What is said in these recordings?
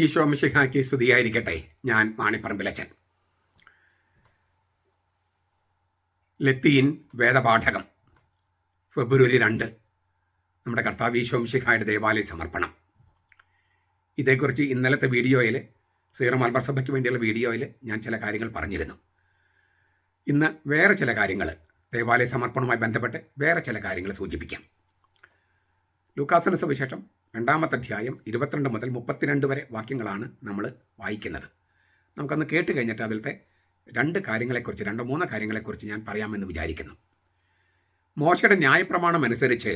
ഈശോ മിശിഹാക്കി സ്തുതിയായിരിക്കട്ടെ. ഞാൻ മാണിപ്പറമ്പിലച്ചൻ. ലത്തീൻ വേദപാഠകം ഫെബ്രുവരി രണ്ട്. നമ്മുടെ കർത്താവ് ഈശോ മിശിഹായുടെ ദേവാലയ സമർപ്പണം. ഇതേക്കുറിച്ച് ഇന്നലത്തെ വീഡിയോയിൽ സീറോ മലബാർ സഭയ്ക്ക് വേണ്ടിയുള്ള വീഡിയോയിൽ ഞാൻ ചില കാര്യങ്ങൾ പറഞ്ഞിരുന്നു. ഇന്ന് വേറെ ചില കാര്യങ്ങൾ ദേവാലയ സമർപ്പണവുമായി ബന്ധപ്പെട്ട് വേറെ ചില കാര്യങ്ങൾ സൂചിപ്പിക്കാം. ലൂക്കാസന സുവിശേഷം രണ്ടാമത്തെ അധ്യായം ഇരുപത്തിരണ്ട് മുതൽ മുപ്പത്തിരണ്ട് വരെ വാക്യങ്ങളാണ് നമ്മൾ വായിക്കുന്നത്. നമുക്കൊന്ന് കേട്ട് കഴിഞ്ഞിട്ട് അതിലത്തെ രണ്ട് കാര്യങ്ങളെക്കുറിച്ച് രണ്ട് മൂന്ന് കാര്യങ്ങളെക്കുറിച്ച് ഞാൻ പറയാമെന്ന് വിചാരിക്കുന്നു. മോശയുടെ ന്യായപ്രമാണം അനുസരിച്ച്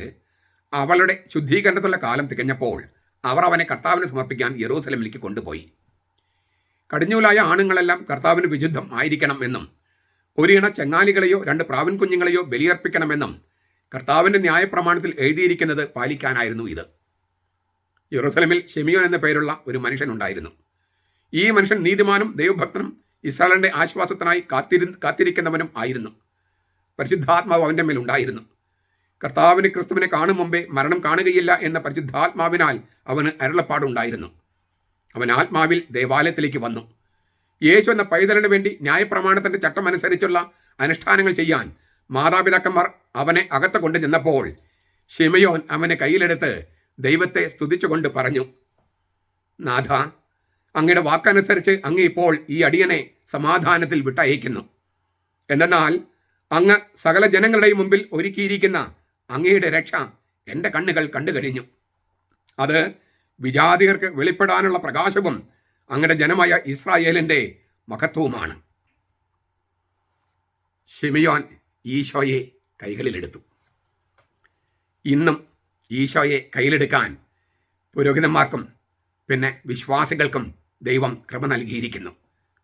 അവളുടെ ശുദ്ധീകരണത്തിലുള്ള കാലം തികഞ്ഞപ്പോൾ അവർ അവനെ കർത്താവിന് സമർപ്പിക്കാൻ യെറൂസലമിലേക്ക് കൊണ്ടുപോയി. കടിഞ്ഞൂലായ ആണുങ്ങളെല്ലാം കർത്താവിന് വിശുദ്ധം ആയിരിക്കണം എന്നും ഒരു ഇണ ചങ്ങാലികളെയോ രണ്ട് പ്രാവൻ കുഞ്ഞുങ്ങളെയോ ബലിയർപ്പിക്കണമെന്നും കർത്താവിന്റെ ന്യായപ്രമാണത്തിൽ എഴുതിയിരിക്കുന്നത് പാലിക്കാനായിരുന്നു ഇത്. യെറൂസലമിൽ ഷെമിയോൻ എന്ന പേരുള്ള ഒരു മനുഷ്യൻ ഉണ്ടായിരുന്നു. ഈ മനുഷ്യൻ നീതിമാനും ദൈവഭക്തനും ഇസ്രായേലിന്റെ ആശ്വാസത്തിനായി കാത്തിരി കാത്തിരിക്കുന്നവനും ആയിരുന്നു. പരിശുദ്ധാത്മാവ് അവന്റെ മേൽ ഉണ്ടായിരുന്നു. കർത്താവിന് ക്രിസ്തുവിനെ കാണും മുമ്പേ മരണം കാണുകയില്ല എന്ന പരിശുദ്ധാത്മാവിനാൽ അവന് അരുളപ്പാടുണ്ടായിരുന്നു അവൻ ആത്മാവിൽ ദേവാലയത്തിലേക്ക് വന്നു. യേശു എന്ന പൈതലിന് വേണ്ടി ന്യായപ്രമാണത്തിന്റെ ചട്ടം അനുസരിച്ചുള്ള അനുഷ്ഠാനങ്ങൾ ചെയ്യാൻ മാതാപിതാക്കന്മാർ അവനെ അകത്ത് കൊണ്ടു ചെന്നപ്പോൾ ഷിമയോൻ അവനെ കയ്യിലെടുത്ത് ദൈവത്തെ സ്തുതിച്ചുകൊണ്ട് പറഞ്ഞു നാഥ അങ്ങയുടെ വാക്കനുസരിച്ച് അങ്ങ് ഇപ്പോൾ ഈ അടിയനെ സമാധാനത്തിൽ വിട്ടയക്കുന്നു. എന്നാൽ അങ്ങ് സകല ജനങ്ങളുടെയും മുമ്പിൽ ഒരുക്കിയിരിക്കുന്ന അങ്ങയുടെ രക്ഷ എന്റെ കണ്ണുകൾ കണ്ടു കഴിഞ്ഞു അത് വിജാതികർക്ക് വെളിപ്പെടാനുള്ള പ്രകാശവും അങ്ങയുടെ ജനമായ ഇസ്രായേലിന്റെ മഹത്വവുമാണ്. ഷിമിയോൻ ഈശോയെ കൈകളിലെടുത്തു. ഇന്നും ഈശോയെ കയ്യിലെടുക്കാൻ പുരോഹിതന്മാർക്കും പിന്നെ വിശ്വാസികൾക്കും ദൈവം കൃപ നൽകിയിരിക്കുന്നു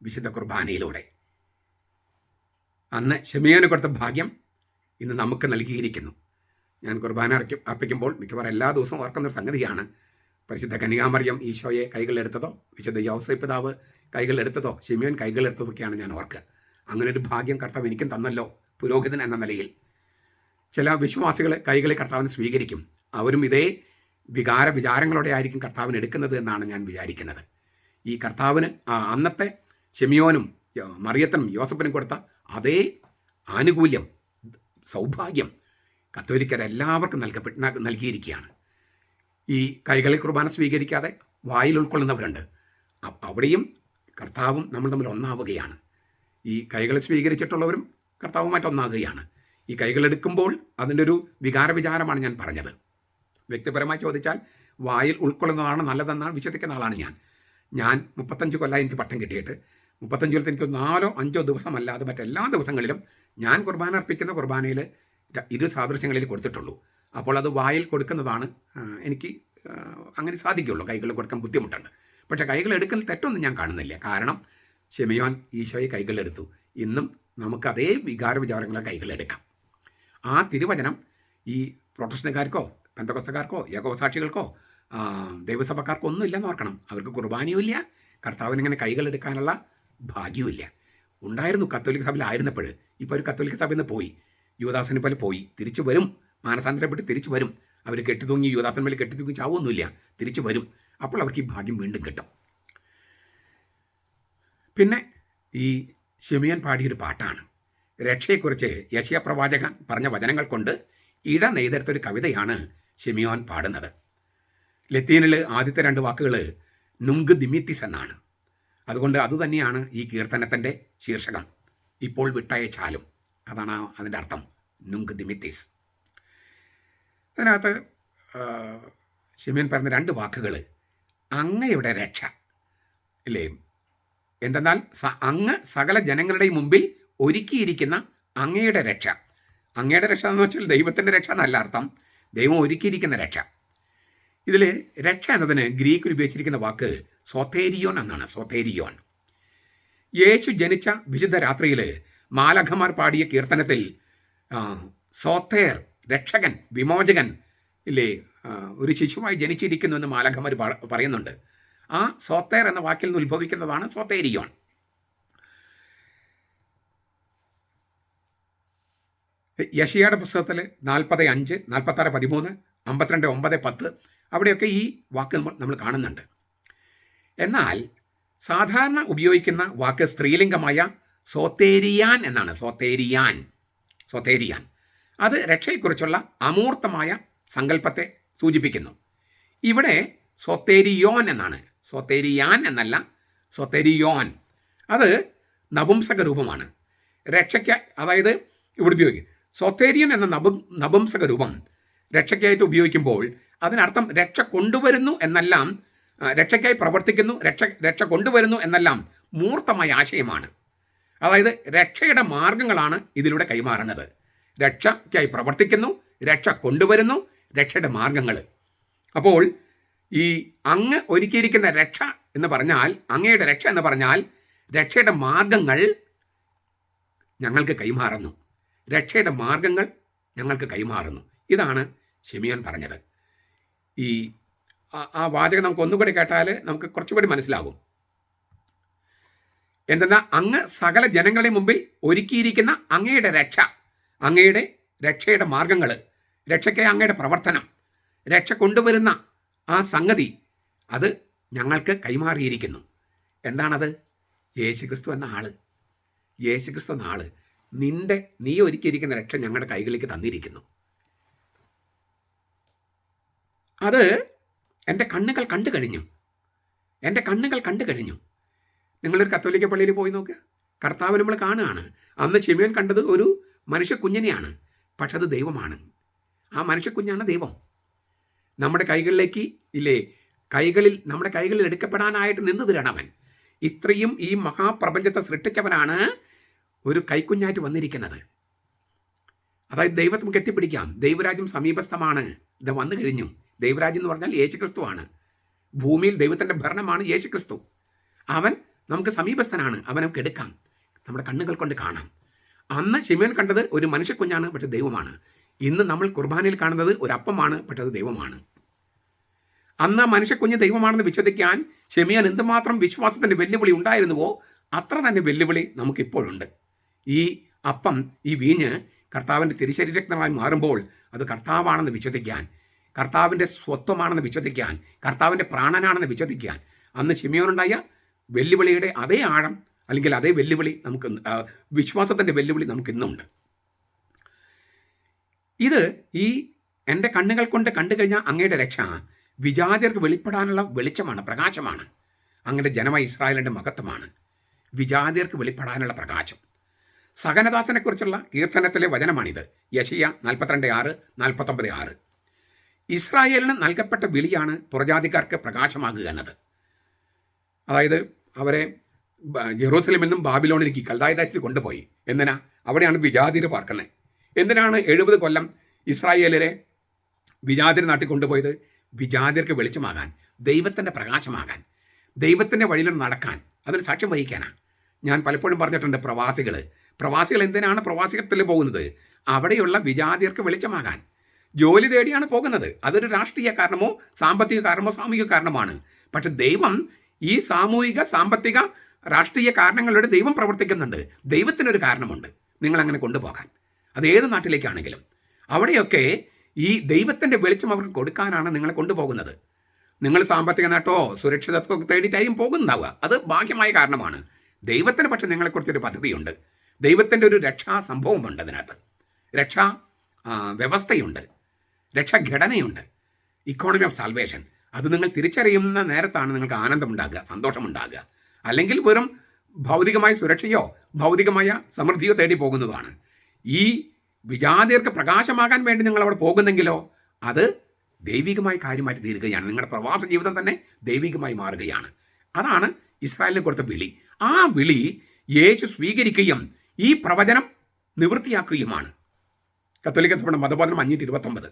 വിശുദ്ധ കുർബാനയിലൂടെ. അന്ന് ഷെമിയോന് കൊടുത്ത ഭാഗ്യം ഇന്ന് നമുക്ക് നൽകിയിരിക്കുന്നു. ഞാൻ കുർബാന അർപ്പിക്കുമ്പോൾ മിക്കവാറും എല്ലാ ദിവസവും ഓർക്കുന്ന സംഗതിയാണ്. പരിശുദ്ധ കന്യാമറിയം ഈശോയെ കൈകളിലെടുത്തതോ വിശുദ്ധ യോസൈ പിതാവ് കൈകളിലെടുത്തതോ ഷിമിയോൻ കൈകളിലെടുത്തതൊക്കെയാണ് ഞാൻ ഓർക്കുക. അങ്ങനെ ഒരു ഭാഗ്യം കർത്താവ് എനിക്കും തന്നല്ലോ പുരോഹിതൻ എന്ന നിലയിൽ. ചില വിശ്വാസികൾ കൈകളെ കർത്താവിന് സ്വീകരിക്കും. അവരും ഇതേ വികാര വിചാരങ്ങളോടെ ആയിരിക്കും കർത്താവിന് എടുക്കുന്നത് എന്നാണ് ഞാൻ വിചാരിക്കുന്നത്. ഈ കർത്താവിന് അന്നത്തെ ഷെമിയോനും മറിയത്തനും യോസഫിനും കൊടുത്ത അതേ ആനുകൂല്യം സൗഭാഗ്യം കത്തോലിക്കരെല്ലാവർക്കും നൽകപ്പെട്ട് നൽകിയിരിക്കുകയാണ്. ഈ കൈകളിൽ കുർബാന സ്വീകരിക്കാതെ വായിൽ ഉൾക്കൊള്ളുന്നവരുണ്ട്. അവിടെയും കർത്താവും നമ്മൾ തമ്മിൽ ഒന്നാവുകയാണ്. ഈ കൈകൾ സ്വീകരിച്ചിട്ടുള്ളവരും കർത്താവുമായിട്ട് ഒന്നാകുകയാണ്. ഈ കൈകളെടുക്കുമ്പോൾ അതിന്റെ ഒരു വികാര വിചാരമാണ് ഞാൻ പറഞ്ഞത്. വ്യക്തിപരമായി ചോദിച്ചാൽ വായിൽ ഉൾക്കൊള്ളുന്നതാണ് നല്ലതെന്നാണ് വിശ്വസിക്കുന്ന ആളാണ് ഞാൻ. ഞാൻ മുപ്പത്തഞ്ച് കൊല്ലം എനിക്ക് പട്ടം കിട്ടിയിട്ട്. മുപ്പത്തഞ്ച് കൊല്ലത്ത് എനിക്ക് നാലോ അഞ്ചോ ദിവസമല്ലാതെ മറ്റെല്ലാ ദിവസങ്ങളിലും ഞാൻ കുർബാന അർപ്പിക്കുന്ന കുർബാനയിൽ ഇരു സാദൃശ്യങ്ങളിൽ കൊടുത്തിട്ടുള്ളൂ. അപ്പോൾ അത് വായിൽ കൊടുക്കുന്നതാണ് എനിക്ക് അങ്ങനെ സാധിക്കുള്ളൂ. കൈകൾ കൊടുക്കാൻ ബുദ്ധിമുട്ടുണ്ട്. പക്ഷേ കൈകൾ എടുക്കൽ തെറ്റൊന്നും ഞാൻ കാണുന്നില്ല. കാരണം ഷെമിയോൻ ഈശോയെ കൈകളെടുത്തു ഇന്നും നമുക്ക് അതേ വികാര വിചാരങ്ങളെ കൈകളെടുക്കാം ആ തിരുവചനം ഈ പ്രൊട്ടക്ഷനുകാർക്കോ ബന്ധകസ്ഥക്കാർക്കോ യകോസാക്ഷികൾക്കോ ദൈവസഭക്കാർക്കോ ഒന്നും ഇല്ലെന്ന് ഓർക്കണം. അവർക്ക് കുർബാനയും ഇല്ല. കർത്താവിന് ഇങ്ങനെ കൈകളെടുക്കാനുള്ള ഭാഗ്യവുമില്ല ഉണ്ടായിരുന്നു കത്തോലിക്ക സഭയിലായിരുന്നപ്പോൾ ഇപ്പോൾ ഒരു കത്തോലിക്ക സഭയിൽ നിന്ന് പോയി. യുവദാസനെ പോലെ പോയി. തിരിച്ചു വരും. മാനസാന്തരപ്പെട്ട് തിരിച്ചു വരും. അവർ കെട്ടിത്തൂങ്ങി യുവദാസൻ മേലെ കെട്ടിത്തൂങ്ങി ചാവൊന്നുമില്ല തിരിച്ചു വരും. അപ്പോൾ അവർക്ക് ഈ ഭാഗ്യം വീണ്ടും കിട്ടും. പിന്നെ ഈ ഷെമിയൻ പാടിയൊരു പാട്ടാണ്. രക്ഷയെക്കുറിച്ച് യശയ പ്രവാചകൻ പറഞ്ഞ വചനങ്ങൾ കൊണ്ട് ഇട നെയ്തെടുത്തൊരു കവിതയാണ് ഷെമിയോൻ പാടുന്നത്. ലത്തീനിൽ ആദ്യത്തെ രണ്ട് വാക്കുകൾ നുങ്ക് ദിമിത്തിസ് എന്നാണ്. അതുകൊണ്ട് അതുതന്നെയാണ് ഈ കീർത്തനത്തിന്റെ ശീർഷകം. ഇപ്പോൾ വിട്ടയച്ചാലും. അതാണ് അതിന്റെ അർത്ഥം. നുങ്ക് ദിമിത്തിസ്. അതിനകത്ത് ഷിമിയൻ പറഞ്ഞ രണ്ട് വാക്കുകൾ അങ്ങയുടെ രക്ഷ അല്ലേ എന്തെന്നാൽ അങ്ങ് സകല ജനങ്ങളുടെയും മുമ്പിൽ ഒരുക്കിയിരിക്കുന്ന അങ്ങയുടെ രക്ഷ. അങ്ങയുടെ രക്ഷ എന്ന് വെച്ചാൽ ദൈവത്തിന്റെ രക്ഷ എന്നല്ല അർത്ഥം. ദൈവം ഒരുക്കിയിരിക്കുന്ന രക്ഷ. ഇതിൽ രക്ഷ എന്നതിന് ഗ്രീക്കിൽ ഉപയോഗിച്ചിരിക്കുന്ന വാക്ക് സോത്തേരിയോൻ എന്നാണ് സോത്തേരിയോൻ. യേശു ജനിച്ച വിശുദ്ധ രാത്രിയിൽ മാലഖമാർ പാടിയ കീർത്തനത്തിൽ സോത്തേർ രക്ഷകൻ വിമോചകൻ ഇല്ലേ ഒരു ശിശുവായി ജനിച്ചിരിക്കുന്നു എന്ന് മാലഖമാർ പറയുന്നുണ്ട്. ആ സോത്തേർ എന്ന വാക്കിൽ നിന്ന് ഉത്ഭവിക്കുന്നതാണ് സോത്തേരിയോൺ യഷിയുടെ പുസ്തകത്തിൽ നാൽപ്പത് അഞ്ച് നാൽപ്പത്താറ് പതിമൂന്ന് അമ്പത്തിരണ്ട് ഒമ്പത് പത്ത് അവിടെയൊക്കെ ഈ വാക്ക് നമ്മൾ കാണുന്നുണ്ട്. എന്നാൽ സാധാരണ ഉപയോഗിക്കുന്ന വാക്ക് സ്ത്രീലിംഗമായ സോത്തേരിയാൻ എന്നാണ്. സോത്തേരിയാൻ. സോത്തേരിയാൻ. അത് രക്ഷയെക്കുറിച്ചുള്ള അമൂർത്തമായ സങ്കല്പത്തെ സൂചിപ്പിക്കുന്നു. ഇവിടെ സോത്തേരിയോൻ എന്നാണ്. സോത്തേരിയാൻ എന്നല്ല സോത്തേരിയോൻ. അത് നപുംസക രൂപമാണ് രക്ഷയ്ക്ക് അതായത് ഇവിടെ ഉപയോഗിക്കും. സോത്തേരിയൻ എന്ന നപു നപുംസക രൂപം രക്ഷയ്ക്കായിട്ട് ഉപയോഗിക്കുമ്പോൾ അതിനർത്ഥം രക്ഷ കൊണ്ടുവരുന്നു എന്നെല്ലാം രക്ഷയ്ക്കായി പ്രവർത്തിക്കുന്നു രക്ഷ രക്ഷ കൊണ്ടുവരുന്നു എന്നെല്ലാം മൂർത്തമായ ആശയമാണ്. അതായത് രക്ഷയുടെ മാർഗങ്ങളാണ് ഇതിലൂടെ കൈമാറുന്നത്. രക്ഷയ്ക്കായി പ്രവർത്തിക്കുന്നു രക്ഷ കൊണ്ടുവരുന്നു രക്ഷയുടെ മാർഗങ്ങൾ അപ്പോൾ ഈ അങ്ങ് ഒരുക്കിയിരിക്കുന്ന രക്ഷ എന്ന് പറഞ്ഞാൽ അങ്ങയുടെ രക്ഷ എന്ന് പറഞ്ഞാൽ രക്ഷയുടെ മാർഗങ്ങൾ ഞങ്ങൾക്ക് കൈമാറുന്നു. രക്ഷയുടെ മാർഗങ്ങൾ ഞങ്ങൾക്ക് കൈമാറുന്നു. ഇതാണ് ഷെമിയൻ പറഞ്ഞത്. ഈ ആ- വാചകം നമുക്ക് ഒന്നുകൂടി കേട്ടാൽ നമുക്ക് കുറച്ചുകൂടി മനസ്സിലാകും. എന്തെന്നാൽ അങ്ങ് സകല ജനങ്ങളുടെ മുമ്പിൽ ഒരുക്കിയിരിക്കുന്ന അങ്ങയുടെ രക്ഷ അങ്ങയുടെ രക്ഷയുടെ മാർഗങ്ങൾ രക്ഷയ്ക്ക് അങ്ങയുടെ പ്രവർത്തനം രക്ഷ കൊണ്ടുവരുന്ന ആ സംഗതി അത് ഞങ്ങൾക്ക് കൈമാറിയിരിക്കുന്നു. എന്താണത്? യേശുക്രിസ്തു എന്ന ആൾ. യേശുക്രിസ്തു എന്ന ആൾ. നിന്റെ നീ ഒരുക്കിയിരിക്കുന്ന രക്ഷ ഞങ്ങളുടെ കൈകളിലേക്ക് തന്നിരിക്കുന്നു. അത് എന്റെ കണ്ണുകൾ കണ്ടു കഴിഞ്ഞു. എന്റെ കണ്ണുകൾ കണ്ടു കഴിഞ്ഞു. നിങ്ങളൊരു കത്തോലിക്ക പള്ളിയിൽ പോയി നോക്കുക കർത്താവ് നമ്മൾ കാണുകയാണ്. അന്ന് ചെമിയൻ കണ്ടത് ഒരു മനുഷ്യ കുഞ്ഞിനെയാണ് പക്ഷെ അത് ദൈവമാണ്. ആ മനുഷ്യ കുഞ്ഞാണ് ദൈവം. നമ്മുടെ കൈകളിലേക്ക് ഇല്ലേ കൈകളിൽ നമ്മുടെ കൈകളിൽ എടുക്കപ്പെടാനായിട്ട് നിന്ന് തരണവൻ ഇത്രയും ഈ മഹാപ്രപഞ്ചത്തെ സൃഷ്ടിച്ചവനാണ് ഒരു കൈക്കുഞ്ഞായിട്ട് വന്നിരിക്കുന്നത്. അതായത് ദൈവത്തെ നമുക്ക് എത്തിപ്പിടിക്കാം ദൈവരാജ്യം സമീപസ്ഥമാണ്. ഇത് വന്നു കഴിഞ്ഞു. ദൈവരാജ്യം എന്ന് പറഞ്ഞാൽ യേശുക്രിസ്തുവാണ് ഭൂമിയിൽ ദൈവത്തിന്റെ ഭരണമാണ് യേശുക്രിസ്തു. അവൻ നമുക്ക് സമീപസ്ഥനാണ്. അവൻ നമുക്ക് എടുക്കാം. നമ്മുടെ കണ്ണുകൾ കൊണ്ട് കാണാം. അന്ന് ശിമേൻ കണ്ടത് ഒരു മനുഷ്യക്കുഞ്ഞാണ് പക്ഷെ ദൈവമാണ്. ഇന്ന് നമ്മൾ കുർബാനയിൽ കാണുന്നത് ഒരു അപ്പമാണ് പക്ഷെ അത് ദൈവമാണ്. അന്ന് മനുഷ്യക്കുഞ്ഞ് ദൈവമാണെന്ന് വിശ്വസിക്കാൻ ഷെമിയാൻ എന്തുമാത്രം വിശ്വാസത്തിന്റെ വെല്ലുവിളി ഉണ്ടായിരുന്നുവോ അത്ര തന്നെ വെല്ലുവിളി നമുക്കിപ്പോഴുണ്ട്. ഈ അപ്പം ഈ വീഞ്ഞ് കർത്താവിന്റെ തിരിശരീരക്തമായി മാറുമ്പോൾ അത് കർത്താവാണെന്ന് വിശ്വസിക്കാൻ കർത്താവിന്റെ സ്വത്വമാണെന്ന് വിശ്വസിക്കാൻ കർത്താവിന്റെ പ്രാണനാണെന്ന് വിശ്വസിക്കാൻ. അന്ന് ഷിമിയോനുണ്ടായ വെല്ലുവിളിയുടെ അതേ ആഴം അല്ലെങ്കിൽ അതേ വെല്ലുവിളി നമുക്ക് വിശ്വാസത്തിന്റെ വെല്ലുവിളി നമുക്ക് ഇന്നുണ്ട്. ഇത് ഈ എന്റെ കണ്ണുകൾ കൊണ്ട് കണ്ടു കഴിഞ്ഞാൽ അങ്ങയുടെ രക്ഷ വിജാതിയർക്ക് വെളിപ്പെടാനുള്ള വെളിച്ചമാണ് പ്രകാശമാണ്. അങ്ങയുടെ ജനമ ഇസ്രായേലിന്റെ മഹത്വമാണ്. വിജാതിയർക്ക് വെളിപ്പെടാനുള്ള പ്രകാശം. സഹനദാസനെ കുറിച്ചുള്ള കീർത്തനത്തിലെ വചനമാണിത്. യശിയ നാൽപ്പത്തിരണ്ട് ആറ് നാൽപ്പത്തൊമ്പത് ആറ്. ഇസ്രായേലിന് നൽകപ്പെട്ട വിളിയാണ് പുറജാതിക്കാർക്ക് പ്രകാശമാകുക എന്നത്. അതായത് അവരെ ജെറൂസലേമിൽ നിന്നും ബാബിലോണിലേക്ക് കൽദായദായത്തിൽ കൊണ്ടുപോയി. എന്തിനാ? അവിടെയാണ് വിജാതിർ പാർക്കുന്നത് എന്തിനാണ് എഴുപത് കൊല്ലം ഇസ്രായേലിലെ വിജാതിർ നാട്ടിൽ കൊണ്ടുപോയത്? വിജാതിർക്ക് വെളിച്ചമാകാൻ ദൈവത്തിന്റെ പ്രകാശമാകാൻ ദൈവത്തിന്റെ വഴിയിൽ നടക്കാൻ അതിന് സാക്ഷ്യം വഹിക്കാനാണ്. ഞാൻ പലപ്പോഴും പറഞ്ഞിട്ടുണ്ട് പ്രവാസികൾ പ്രവാസികൾ എന്തിനാണ് പ്രവാസികത്തിൽ പോകുന്നത്? അവിടെയുള്ള വിജാതിയർക്ക് വെളിച്ചമാകാൻ. ജോലി തേടിയാണ് പോകുന്നത്. അതൊരു രാഷ്ട്രീയ കാരണമോ സാമ്പത്തിക കാരണമോ സാമൂഹിക കാരണമാണ്. പക്ഷെ ദൈവം ഈ സാമൂഹിക സാമ്പത്തിക രാഷ്ട്രീയ കാരണങ്ങളിലൂടെ ദൈവം പ്രവർത്തിക്കുന്നുണ്ട്. ദൈവത്തിനൊരു കാരണമുണ്ട്. നിങ്ങൾ അങ്ങനെ കൊണ്ടുപോകാൻ. അത് ഏത് നാട്ടിലേക്കാണെങ്കിലും. അവിടെയൊക്കെ ഈ ദൈവത്തിന്റെ വെളിച്ചം അവർക്ക് കൊടുക്കാനാണ് നിങ്ങളെ കൊണ്ടുപോകുന്നത്. നിങ്ങൾ സാമ്പത്തിക നേട്ടോ സുരക്ഷിതത്വം തേടിയിട്ടായും പോകുന്നുണ്ടാവുക അത് ഭാഗ്യമായ കാരണമാണ്. ദൈവത്തിന് പക്ഷെ നിങ്ങളെക്കുറിച്ചൊരു പദ്ധതിയുണ്ട്. ദൈവത്തിന്റെ ഒരു രക്ഷാ സംഭവമുണ്ട് അതിനകത്ത്. രക്ഷാ വ്യവസ്ഥയുണ്ട്. രക്ഷാഘടനയുണ്ട് ഇക്കോണമി ഓഫ് സാൽവേഷൻ അത് നിങ്ങൾ തിരിച്ചറിയുന്ന നേരത്താണ് നിങ്ങൾക്ക് ആനന്ദമുണ്ടാകുക സന്തോഷമുണ്ടാകുക. അല്ലെങ്കിൽ വെറും ഭൗതികമായ സുരക്ഷയോ ഭൗതികമായ സമൃദ്ധിയോ തേടി പോകുന്നതാണ്. ഈ വിജാതിയർക്ക് പ്രകാശമാകാൻ വേണ്ടി നിങ്ങൾ അവിടെ പോകുന്നെങ്കിലോ അത് ദൈവികമായ കാര്യമായിട്ട് തീരുകയാണ്. നിങ്ങളുടെ പ്രവാസ ജീവിതം തന്നെ ദൈവികമായി മാറുകയാണ്. അതാണ് ഇസ്രായേലിനെ കൊടുത്ത വിളി. ആ വിളി യേശു സ്വീകരിക്കുകയും ഈ പ്രവചനം നിവൃത്തിയാക്കുകയുമാണ്. കത്തോലിക്ക സഭയുടെ മതബോധനം അഞ്ഞൂറ്റി ഇരുപത്തൊമ്പത്.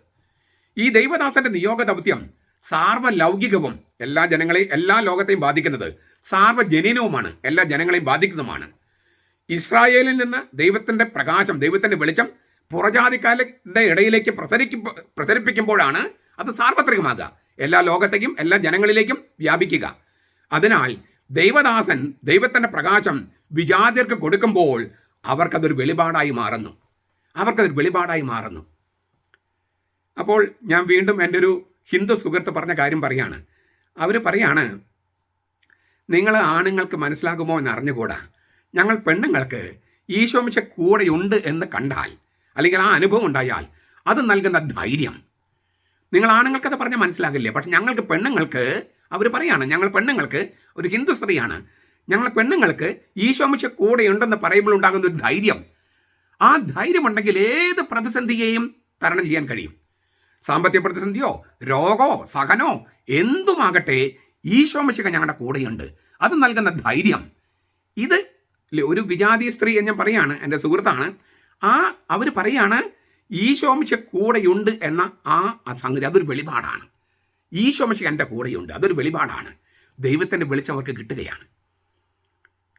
ഈ ദൈവദാസന്റെ നിയോഗ ദൗത്യം സാർവലൗകികവും എല്ലാ ജനങ്ങളെയും എല്ലാ ലോകത്തെയും ബാധിക്കുന്നത് സാർവജനീനവുമാണ് എല്ലാ ജനങ്ങളെയും ബാധിക്കുന്നതുമാണ്. ഇസ്രായേലിൽ നിന്ന് ദൈവത്തിന്റെ പ്രകാശം ദൈവത്തിന്റെ വെളിച്ചം പുറജാതിക്കാരുടെ ഇടയിലേക്ക് പ്രസരിക്കും പ്രസരിപ്പിക്കുമ്പോഴാണ് അത് സാർവത്രികമാകുക. എല്ലാ ലോകത്തേക്കും എല്ലാ ജനങ്ങളിലേക്കും വ്യാപിക്കുക. അതിനാൽ ദൈവദാസൻ ദൈവത്തിന്റെ പ്രകാശം വിജാതിർക്ക് കൊടുക്കുമ്പോൾ അവർക്കതൊരു വെളിപാടായി മാറുന്നു. അവർക്കതൊരു വെളിപാടായി മാറുന്നു. അപ്പോൾ ഞാൻ വീണ്ടും എന്റെ ഒരു ഹിന്ദു സുഹൃത്ത് പറഞ്ഞ കാര്യം പറയാണ്. അവർ പറയാണ് നിങ്ങൾ ആണുങ്ങൾക്ക് മനസ്സിലാകുമോ എന്ന് അറിഞ്ഞുകൂടാ ഞങ്ങൾ പെണ്ണുങ്ങൾക്ക് ഈശോമിശ കൂടെയുണ്ട് എന്ന് കണ്ടാൽ അല്ലെങ്കിൽ ആ അനുഭവം ഉണ്ടായാൽ അത് നൽകുന്ന ധൈര്യം. നിങ്ങൾ ആണുങ്ങൾക്ക് അത് പറഞ്ഞാൽ മനസ്സിലാകില്ലേ? പക്ഷെ ഞങ്ങൾക്ക് പെണ്ണുങ്ങൾക്ക് അവർ പറയാണ് ഞങ്ങൾ പെണ്ണുങ്ങൾക്ക് ഒരു ഹിന്ദു സ്ത്രീയാണ്. ഞങ്ങൾ പെണ്ണുങ്ങൾക്ക് ഈശോമിശ കൂടെയുണ്ടെന്ന് പറയുമ്പോൾ ഉണ്ടാകുന്ന ഒരു ധൈര്യം. ആ ധൈര്യമുണ്ടെങ്കിൽ ഏത് പ്രതിസന്ധിയെയും തരണം ചെയ്യാൻ കഴിയും. സാമ്പത്തിക പ്രതിസന്ധിയോ രോഗമോ സഹനോ എന്തുമാകട്ടെ ഈശോമിശിക ഞങ്ങളുടെ കൂടെയുണ്ട്. അത് നൽകുന്ന ധൈര്യം. ഇത് ഒരു വിജാതി സ്ത്രീ എന്ന് ഞാൻ പറയാണ് എന്റെ സുഹൃത്താണ്. ആ അവർ പറയാണ് ഈശോമിശ കൂടെയുണ്ട് എന്ന ആ സംഗതി അതൊരു വെളിപാടാണ്. ഈശോമിശ എന്റെ കൂടെയുണ്ട് അതൊരു വെളിപാടാണ്. ദൈവത്തിന്റെ വെളിച്ചം അവർക്ക് കിട്ടുകയാണ്.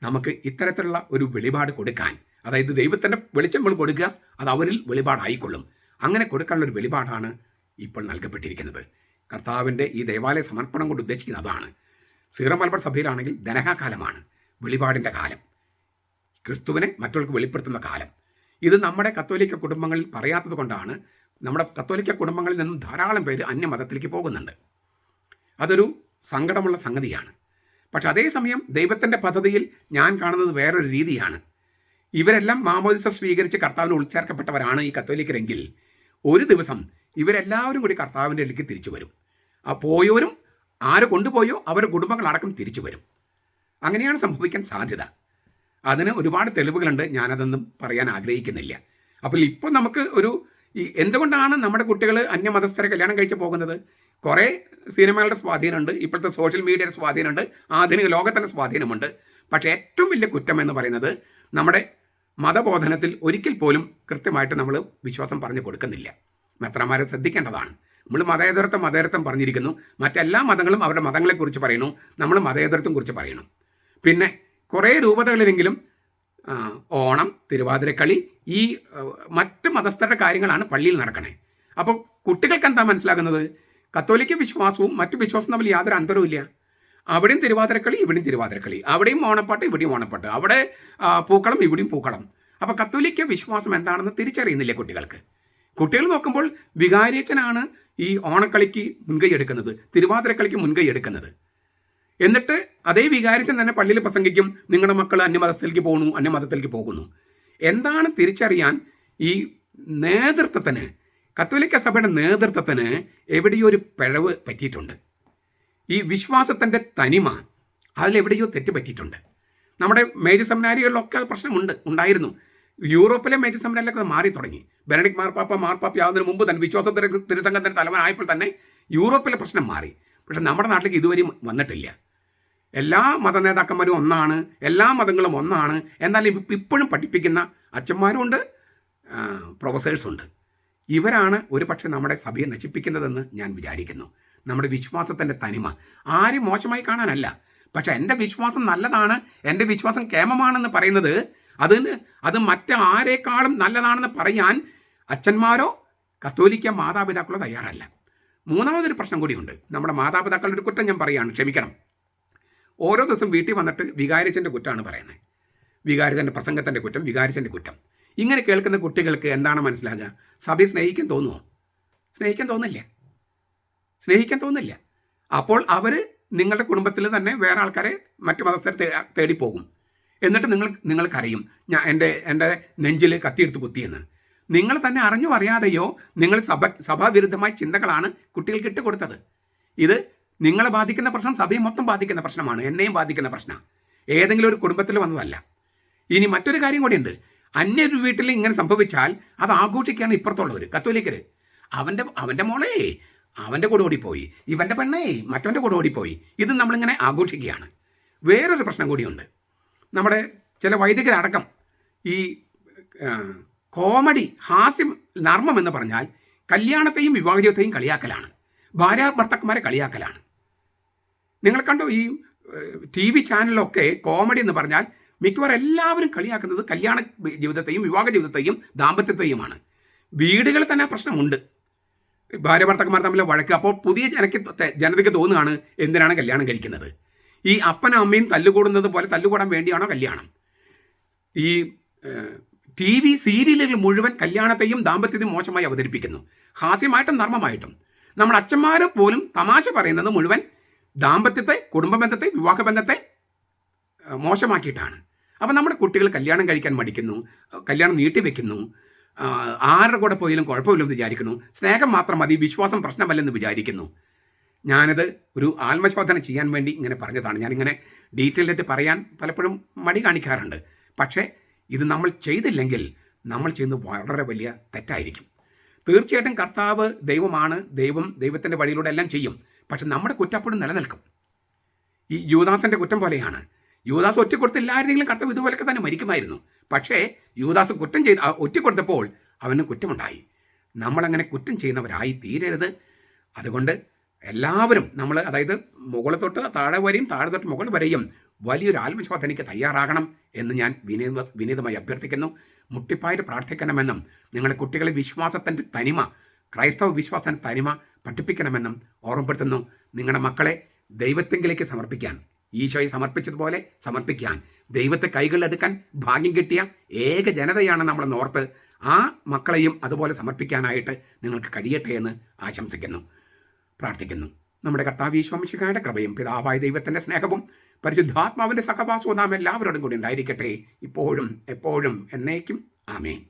നമുക്ക് ഇത്തരത്തിലുള്ള ഒരു വെളിപാട് കൊടുക്കാൻ അതായത് ദൈവത്തിന്റെ വെളിച്ചം നമ്മൾ കൊടുക്കുക അത് അവരിൽ വെളിപാടായിക്കൊള്ളും. അങ്ങനെ കൊടുക്കാനുള്ള ഒരു വെളിപാടാണ് ഇപ്പോൾ നൽകപ്പെട്ടിരിക്കുന്നത്. കർത്താവിന്റെ ഈ ദേവാലയ സമർപ്പണം കൊണ്ട് ഉദ്ദേശിക്കുന്നത് അതാണ്. സീറോ സഭയിലാണെങ്കിൽ ധനഹാകാലമാണ് വെളിപാടിന്റെ കാലം. ക്രിസ്തുവിനെ മറ്റുള്ളവർക്ക് വെളിപ്പെടുത്തുന്ന കാലം. ഇത് നമ്മുടെ കത്തോലിക്ക കുടുംബങ്ങളിൽ പറയാത്തത് കൊണ്ടാണ് നമ്മുടെ കത്തോലിക്ക കുടുംബങ്ങളിൽ നിന്നും ധാരാളം പേര് അന്യമതത്തിലേക്ക് പോകുന്നുണ്ട്. അതൊരു സങ്കടമുള്ള സംഗതിയാണ്. പക്ഷെ അതേസമയം ദൈവത്തിന്റെ പദ്ധതിയിൽ ഞാൻ കാണുന്നത് വേറൊരു രീതിയാണ്. ഇവരെല്ലാം മാമോദിസ സ്വീകരിച്ച് കർത്താവിന് ഉൾച്ചേർക്കപ്പെട്ടവരാണ് ഈ കത്തോലിക്കരെങ്കിൽ ഒരു ദിവസം ഇവരെല്ലാവരും കൂടി കർത്താവിന്റെ ഇടയ്ക്ക് തിരിച്ചു വരും. ആ പോയവരും ആര് കൊണ്ടുപോയോ അവരുടെ കുടുംബങ്ങളടക്കം തിരിച്ചു വരും. അങ്ങനെയാണ് സംഭവിക്കാൻ സാധ്യത. അതിന് ഒരുപാട് തെളിവുകളുണ്ട്. ഞാനതൊന്നും പറയാൻ ആഗ്രഹിക്കുന്നില്ല. അപ്പോൾ ഇപ്പോൾ നമുക്ക് ഒരു ഈ എന്തുകൊണ്ടാണ് നമ്മുടെ കുട്ടികൾ അന്യമതസ്ഥരെ കല്യാണം കഴിച്ച് പോകുന്നത്? കുറേ സിനിമകളുടെ സ്വാധീനമുണ്ട് ഇപ്പോഴത്തെ സോഷ്യൽ മീഡിയയുടെ സ്വാധീനമുണ്ട് ആധുനിക ലോകത്തിന്റെ സ്വാധീനമുണ്ട്. പക്ഷേ ഏറ്റവും വലിയ കുറ്റം എന്ന് പറയുന്നത് നമ്മുടെ മതബോധനത്തിൽ ഒരിക്കൽ പോലും കൃത്യമായിട്ട് നമ്മൾ വിശ്വാസം പറഞ്ഞു കൊടുക്കുന്നില്ല. മെത്രമാരെ ശ്രദ്ധിക്കേണ്ടതാണ്. നമ്മൾ മതേതരത്വം മതേതരത്വം പറഞ്ഞിരിക്കുന്നു. മറ്റെല്ലാ മതങ്ങളും അവരുടെ മതങ്ങളെക്കുറിച്ച് പറയുന്നു. നമ്മൾ മതേതരത്വം കുറിച്ച് പറയണം പിന്നെ കുറേ രൂപതകളിലെങ്കിലും ഓണം തിരുവാതിരക്കളി ഈ മറ്റ് മതസ്ഥരുടെ കാര്യങ്ങളാണ് പള്ളിയിൽ നടക്കണേ. അപ്പോൾ കുട്ടികൾക്ക് എന്താ മനസ്സിലാകുന്നത്? കത്തോലിക്ക വിശ്വാസവും മറ്റു വിശ്വാസവും തമ്മിൽ യാതൊരു അന്തരവും ഇല്ല. അവിടെയും തിരുവാതിരക്കളി ഇവിടെയും തിരുവാതിരക്കളി. അവിടെയും ഓണപ്പാട്ട് ഇവിടെയും ഓണപ്പാട്ട്. അവിടെ പൂക്കളം ഇവിടെയും പൂക്കളം. അപ്പോൾ കത്തോലിക്ക വിശ്വാസം എന്താണെന്ന് തിരിച്ചറിയുന്നില്ല കുട്ടികൾക്ക്. കുട്ടികൾ നോക്കുമ്പോൾ വികാരിയച്ചനാണ് ഈ ഓണക്കളിക്ക് മുൻകൈ എടുക്കുന്നത് തിരുവാതിരക്കളിക്ക് മുൻകൈ എടുക്കുന്നത്. എന്നിട്ട് അതേ വികാരിച്ചൻ തന്നെ പള്ളിയിൽ പ്രസംഗിക്കും നിങ്ങളുടെ മക്കൾ അന്യമതത്തിലേക്ക് പോകുന്നു അന്യമതത്തിലേക്ക് പോകുന്നു. എന്താണ് തിരിച്ചറിയാൻ ഈ നേതൃത്വത്തിന് കത്തോലിക്ക സഭയുടെ നേതൃത്വത്തിന് എവിടെയോ ഒരു പിഴവ് പറ്റിയിട്ടുണ്ട്. ഈ വിശ്വാസത്തിന്റെ തനിമ അതിലെവിടെയോ തെറ്റ് പറ്റിയിട്ടുണ്ട്. നമ്മുടെ മേജർ സെമിനാരികളിലൊക്കെ പ്രശ്നമുണ്ട് ഉണ്ടായിരുന്നു. യൂറോപ്പിലെ മേജർ സെമിനാരിലൊക്കെ മാറി തുടങ്ങി. ബെനഡിക് മാർപ്പാപ്പ മാർപ്പാപ്പയാവുന്നതിന് മുമ്പ് തന്നെ വിശ്വാസ തിരുസംഘത്തിന്റെ തലവനായപ്പോൾ തന്നെ യൂറോപ്പിലെ പ്രശ്നം മാറി. പക്ഷെ നമ്മുടെ നാട്ടിലേക്ക് ഇതുവരെയും വന്നിട്ടില്ല. എല്ലാ മത നേതാക്കന്മാരും ഒന്നാണ് എല്ലാ മതങ്ങളും ഒന്നാണ്. എന്നാൽ ഇപ്പ- ഇപ്പോഴും പഠിപ്പിക്കുന്ന അച്ഛന്മാരുണ്ട് പ്രൊഫസേഴ്സുണ്ട് ഇവരാണ് ഒരു പക്ഷേ നമ്മുടെ സഭയെ നശിപ്പിക്കുന്നതെന്ന് ഞാൻ വിചാരിക്കുന്നു. നമ്മുടെ വിശ്വാസത്തിന്റെ തനിമ ആരും മോശമായി കാണാനല്ല. പക്ഷെ എന്റെ വിശ്വാസം നല്ലതാണ് എന്റെ വിശ്വാസം കേമമാണെന്ന് പറയുന്നത് അതിന് അത് മറ്റാരേക്കാളും നല്ലതാണെന്ന് പറയാൻ അച്ഛന്മാരോ കത്തോലിക്ക മാതാപിതാക്കളോ തയ്യാറല്ല. മൂന്നാമതൊരു പ്രശ്നം കൂടിയുണ്ട്. നമ്മുടെ മാതാപിതാക്കളുടെ ഒരു കുറ്റം ഞാൻ പറയുകയാണ്. ക്ഷമിക്കണം. ഓരോ ദിവസം വീട്ടിൽ വന്നിട്ട് വികാരിച്ചന്റെ കുറ്റമാണ് പറയുന്നത്. വികാരിച്ചന്റെ പ്രസംഗത്തിന്റെ കുറ്റം വികാരിച്ചന്റെ കുറ്റം. ഇങ്ങനെ കേൾക്കുന്ന കുട്ടികൾക്ക് എന്താണ് മനസ്സിലാകുക? സഭയെ സ്നേഹിക്കാൻ തോന്നുമോ സ്നേഹിക്കാൻ തോന്നില്ല. സ്നേഹിക്കാൻ തോന്നില്ല. അപ്പോൾ അവർ നിങ്ങളുടെ കുടുംബത്തിൽ തന്നെ വേറെ ആൾക്കാരെ മറ്റു മതസ്ഥരെ തേടിപ്പോകും. തേടി പോകും എന്നിട്ട് നിങ്ങൾ നിങ്ങൾക്കറിയും ഞാൻ എന്റെ എന്റെ നെഞ്ചിൽ കത്തിയെടുത്ത് കുത്തിയെന്ന്. നിങ്ങൾ തന്നെ അറിഞ്ഞോ അറിയാതെയോ നിങ്ങൾ സഭ സഭാവിരുദ്ധമായ ചിന്തകളാണ് കുട്ടികൾക്ക് ഇട്ട് കൊടുത്തത്. ഇത് നിങ്ങളെ ബാധിക്കുന്ന പ്രശ്നം സഭയെ മൊത്തം ബാധിക്കുന്ന പ്രശ്നമാണ്. എന്നെയും ബാധിക്കുന്ന പ്രശ്നം. ഏതെങ്കിലും ഒരു കുടുംബത്തിൽ വന്നതല്ല. ഇനി മറ്റൊരു കാര്യം കൂടിയുണ്ട്. അന്യൊരു വീട്ടിൽ ഇങ്ങനെ സംഭവിച്ചാൽ അത് ആഘോഷിക്കുകയാണ് ഇപ്പുറത്തുള്ളവർ കത്തോലിക്കര്. അവന്റെ അവന്റെ മോളെ അവന്റെ കൂടെ ഓടിപ്പോയി. ഇവന്റെ പെണ്ണേ മറ്റവന്റെ കൂടെ ഓടിപ്പോയി. ഇത് നമ്മളിങ്ങനെ ആഘോഷിക്കുകയാണ്. വേറൊരു പ്രശ്നം കൂടിയുണ്ട്. നമ്മുടെ ചില വൈദികരടക്കം ഈ കോമഡി ഹാസ്യം നർമ്മം എന്ന് പറഞ്ഞാൽ കല്യാണത്തെയും വിവാഹ ജീവിതത്തെയും കളിയാക്കലാണ്. ഭാര്യ ഭർത്താക്കന്മാരെ കളിയാക്കലാണ്. നിങ്ങൾ കണ്ടോ ഈ ടി വി ചാനലൊക്കെ കോമഡി എന്ന് പറഞ്ഞാൽ മിക്കവാറും എല്ലാവരും കളിയാക്കുന്നത് കല്യാണ ജീവിതത്തെയും വിവാഹ ജീവിതത്തെയും ദാമ്പത്യത്തെയുമാണ്. വീടുകളിൽ തന്നെ പ്രശ്നമുണ്ട്. ഭാര്യ ഭർത്താക്കന്മാർ തമ്മിൽ വഴക്ക്. അപ്പോൾ പുതിയ ജനക്ക് ജനതയ്ക്ക് തോന്നുകയാണ് എന്തിനാണ് കല്യാണം കഴിക്കുന്നത്? ഈ അപ്പനും അമ്മയും തല്ലുകൂടുന്നത് പോലെ തല്ലുകൂടാൻ വേണ്ടിയാണോ കല്യാണം? ഈ ടി വി സീരിയലുകൾ മുഴുവൻ കല്യാണത്തെയും ദാമ്പത്യത്തെയും മോശമായി അവതരിപ്പിക്കുന്നു. ഹാസ്യമായിട്ടും നർമ്മമായിട്ടും. നമ്മുടെ അച്ഛന്മാർ പോലും തമാശ പറയുന്നത് മുഴുവൻ ദാമ്പത്യത്തെ കുടുംബ ബന്ധത്തെ വിവാഹ ബന്ധത്തെ മോശമാക്കിയിട്ടാണ്. അപ്പം നമ്മുടെ കുട്ടികൾ കല്യാണം കഴിക്കാൻ മടിക്കുന്നു കല്യാണം നീട്ടിവെക്കുന്നു ആരുടെ കൂടെ പോയാലും കുഴപ്പമില്ലെന്ന് വിചാരിക്കുന്നു സ്നേഹം മാത്രം മതി വിശ്വാസം പ്രശ്നമല്ലെന്ന് വിചാരിക്കുന്നു. ഞാനത് ഒരു ആത്മശോധന ചെയ്യാൻ വേണ്ടി ഇങ്ങനെ പറഞ്ഞതാണ്. ഞാനിങ്ങനെ ഡീറ്റെയിൽ ആയിട്ട് പറയാൻ പലപ്പോഴും മടി കാണിക്കാറുണ്ട്. പക്ഷേ ഇത് നമ്മൾ ചെയ്തില്ലെങ്കിൽ നമ്മൾ ചെയ്യുന്ന വളരെ വലിയ തെറ്റായിരിക്കും. തീർച്ചയായിട്ടും കർത്താവ് ദൈവമാണ് ദൈവം ദൈവത്തിന്റെ വഴിയിലൂടെ എല്ലാം ചെയ്യും. പക്ഷെ നമ്മുടെ കുറ്റപ്പോഴും നിലനിൽക്കും. ഈ യുവദാസന്റെ കുറ്റം പോലെയാണ്. യൂദാസ് ഒറ്റ കൊടുത്തില്ലായിരുന്നെങ്കിലും കർത്താവ് ഇതുപോലൊക്കെ തന്നെ മരിക്കുമായിരുന്നു. പക്ഷേ യൂദാസ് കുറ്റം ചെയ്ത് ഒറ്റക്കൊടുത്തപ്പോൾ ഒറ്റ കൊടുത്തപ്പോൾ അവന് കുറ്റമുണ്ടായി. നമ്മളങ്ങനെ കുറ്റം ചെയ്യുന്നവരായി തീരരുത്. അതുകൊണ്ട് എല്ലാവരും നമ്മൾ അതായത് മുകളിൽ തൊട്ട് താഴെ വരെയും താഴെ തൊട്ട് മുകൾ വരെയും വലിയൊരു ആത്മശോധനയ്ക്ക് തയ്യാറാകണം എന്ന് ഞാൻ വിനീത വിനീതമായി അഭ്യർത്ഥിക്കുന്നു. മുട്ടിപ്പായിട്ട് പ്രാർത്ഥിക്കണമെന്നും നിങ്ങളുടെ കുട്ടികളെ വിശ്വാസത്തിന്റെ തനിമ ക്രൈസ്തവ വിശ്വാസത്തിന്റെ തനിമ പഠിപ്പിക്കണമെന്നും ഓർമ്മപ്പെടുത്തുന്നു. നിങ്ങളുടെ മക്കളെ ദൈവത്തെങ്കിലേക്ക് സമർപ്പിക്കാൻ ഈശോയെ സമർപ്പിച്ചതുപോലെ സമർപ്പിക്കാൻ ദൈവത്തെ കൈകളിലെടുക്കാൻ ഭാഗ്യം കിട്ടിയ ഏക ജനതയാണ് നമ്മളെന്ന് ഓർത്ത് ആ മക്കളെയും അതുപോലെ സമർപ്പിക്കാനായിട്ട് നിങ്ങൾക്ക് കഴിയട്ടെ എന്ന് ആശംസിക്കുന്നു. പ്രാർത്ഥിക്കുന്നു. നമ്മുടെ കർത്താവ് ഈശ്വംശിക്കാരുടെ കൃപയും പിതാവായ ദൈവത്തിന്റെ സ്നേഹവും പരിശുദ്ധാത്മാവിന്റെ സഹവാസവും നാം എല്ലാവരോടും കൂടി ഉണ്ടായിരിക്കട്ടെ. ഇപ്പോഴും എപ്പോഴും എന്നേക്കും. ആമേൻ.